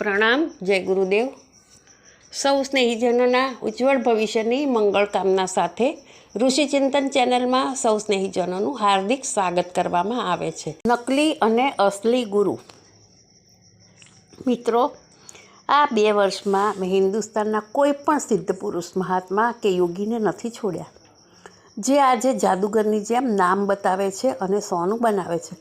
પ્રણામ, જય ગુરુદેવ. સૌ સ્નેહીજનોના ઉજ્જવળ ભવિષ્યની મંગળ કામના સાથે ઋષિચિંતન ચેનલમાં સૌ સ્નેહીજનોનું હાર્દિક સ્વાગત કરવામાં આવે છે. નકલી અને અસલી ગુરુ. મિત્રો, આ બે વર્ષમાં મેં હિન્દુસ્તાનના કોઈ પણ સિદ્ધ પુરુષ મહાત્મા કે યોગીને નથી છોડ્યા. જે આજે જાદુગરની જેમ નામ બતાવે છે અને સોનું બનાવે છે.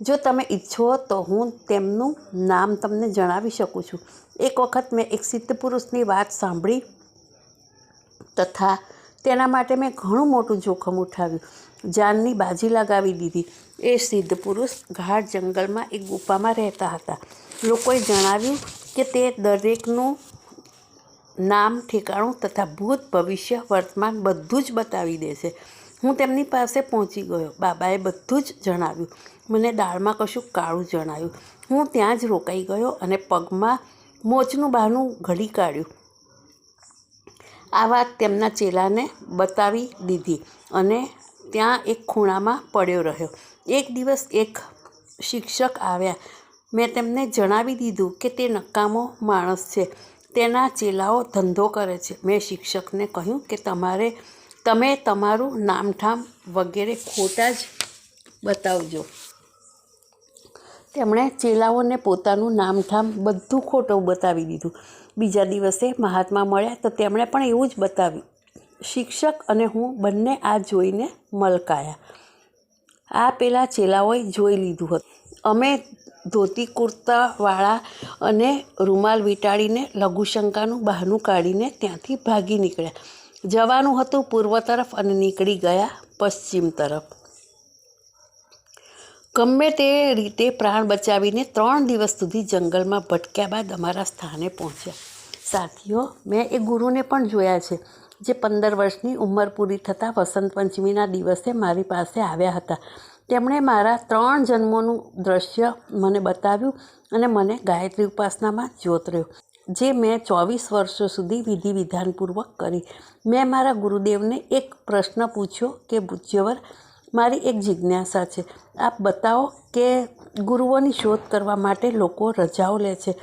જો તમે ઈચ્છો તો હું તેમનું નામ તમને જણાવી શકું છું. એક વખત મેં એક સિદ્ધ પુરુષની વાત સાંભળી તથા તેના માટે મેં ઘણું મોટું જોખમ ઉઠાવ્યું. જાનની બાજી લગાવી દીધી. એ સિદ્ધ પુરુષ ગાઢ જંગલમાં એક ગુફામાં રહેતા હતા. લોકોએ જણાવ્યું કે તે દરેકનું નામ, ઠેકાણું તથા ભૂત ભવિષ્ય વર્તમાન બધું જ બતાવી દે છે. હું તેમની પાસે પહોંચી ગયો. બાબાએ બધું જ જણાવ્યું. મને દાળમાં કશું કાળું જણાવ્યું હું ત્યાં જ રોકાઈ ગયો અને પગમાં મોચનું બહાનું ઘડી કાઢ્યું. આ વાત તેમના ચેલાને બતાવી દીધી અને ત્યાં એક ખૂણામાં પડ્યો રહ્યો. એક દિવસ એક શિક્ષક આવ્યા. મેં તેમને જણાવી દીધું કે તે નકામો માણસ છે. તેના ચેલાઓ ધંધો કરે છે. મેં શિક્ષકને કહ્યું કે તમારે તમે તમારું નામઠામ વગેરે ખોટા જ બતાવજો. તેમણે ચેલાઓને પોતાનું નામઠામ બધું ખોટું બતાવી દીધું. બીજા દિવસે મહાત્મા મળ્યા તો તેમણે પણ એવું જ બતાવ્યું. શિક્ષક અને હું બંને આ જોઈને મલકાયા. આ પેલા ચેલાઓએ જોઈ લીધું હતું. અમે ધોતી કુર્તાવાળા અને રૂમાલ વીંટાળીને લઘુશંકાનું બહાનું કાઢીને ત્યાંથી ભાગી નીકળ્યા. જવાનું હતું પૂર્વ તરફ અને નીકળી ગયા પશ્ચિમ તરફ. ગમે તે રીતે પ્રાણ બચાવીને ત્રણ દિવસ સુધી જંગલમાં ભટક્યા બાદ અમારા સ્થાને પહોંચ્યા. સાથીઓ, મેં એ ગુરુને પણ જોયા છે, જે પંદર વર્ષની ઉંમર પૂરી થતાં વસંત પંચમીના દિવસે મારી પાસે આવ્યા હતા. તેમણે મારા ત્રણ જન્મોનું દ્રશ્ય મને બતાવ્યું અને મને ગાયત્રી ઉપાસનામાં જોત રહ્યો. જે મેં ચોવીસ વર્ષો સુધી વિધિ વિધાનપૂર્વક કરી. મેં મારા ગુરુદેવને એક પ્રશ્ન પૂછ્યો કે પૂજ્યવર મારી એક જિજ્ઞાસા છે. આપ બતાવો કે ગુરુઓની શોધ કરવા માટે લોકો રજાઓ લે છે,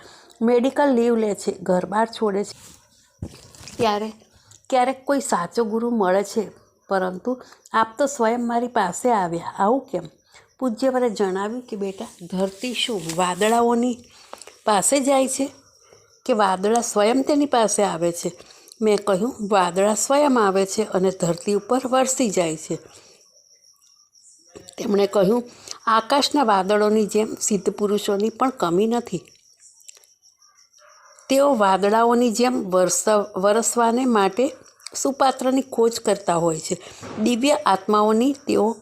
મેડિકલ લીવ લે છે, ઘર બહાર છોડે છે. ત્યારે ક્યારેક કોઈ સાચો ગુરુ મળે છે, પરંતુ આપ તો સ્વયં મારી પાસે આવ્યા. આવું કેમ? પૂજ્યવરે જણાવ્યું કે, બેટા, ધરતી શું વાદળાઓની પાસે જાય છે? કે વાદળા સ્વયં તેની પાસે આવે છે. મેં કહ્યું, વાદળા સ્વયં આવે છે અને ધરતી ઉપર વરસી જાય છે. તેમણે કહ્યું, આકાશના વાદળોની જેમ સિદ્ધ પુરુષોની પણ કમી નથી. તેઓ વાદળાઓની જેમ વરસા, વરસવાને માટે સુપાત્રની ખોજ કરતા હોય છે. દિવ્ય આત્માઓની તેઓ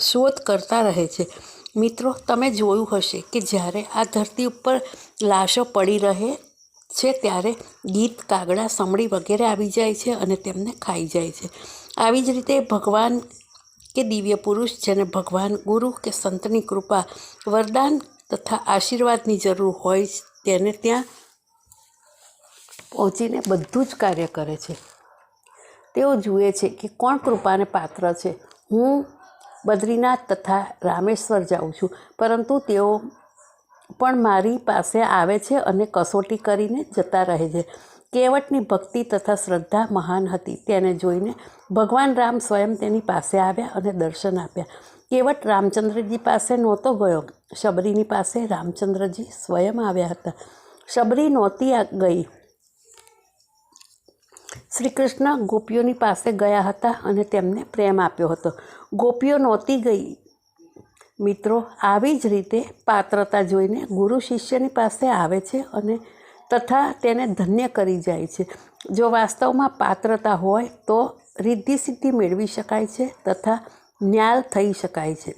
શોધ કરતા રહે છે. મિત્રો, તમે જોયું હશે કે જ્યારે આ ધરતી ઉપર લાશો પડી રહે છે ત્યારે ગીત, કાગડા સમડી વગેરે આવી જાય છે અને તેમને ખાઈ જાય છે. આવી જ રીતે ભગવાન કે દિવ્ય પુરુષ જેને ભગવાન, ગુરુ કે સંતની કૃપા, વરદાન તથા આશીર્વાદની જરૂર હોય તેને ત્યાં પહોંચીને બધું જ કાર્ય કરે છે. તેઓ જુએ છે કે કોણ કૃપાને પાત્ર છે. હું બદ્રીનાથ તથા રામેશ્વર જાઉં છું, પરંતુ તેઓ પણ મારી પાસે આવે છે અને કસોટી કરીને જતા રહે છે. કેવટની ભક્તિ તથા શ્રદ્ધા મહાન હતી. તેને જોઈને ભગવાન રામ સ્વયં તેની પાસે આવ્યા અને દર્શન આપ્યા. કેવટ રામચંદ્રજી પાસે નહોતો ગયો. શબરીની પાસે રામચંદ્રજી સ્વયં આવ્યા હતા. શબરી નહોતી ગઈ. શ્રી કૃષ્ણ ગોપીઓની પાસે ગયા હતા અને તેમને પ્રેમ આપ્યો હતો. ગોપીઓ નહોતી ગઈ. મિત્રો, આવી જ રીતે પાત્રતા જોઈને ગુરુ શિષ્યની પાસે આવે છે અને તથા તેને ધન્ય કરી જાય છે. જો વાસ્તવમાં પાત્રતા હોય, તો રિદ્ધિ સિદ્ધિ મેળવી શકાય છે તથા ન્યાલ થઈ શકાય છે.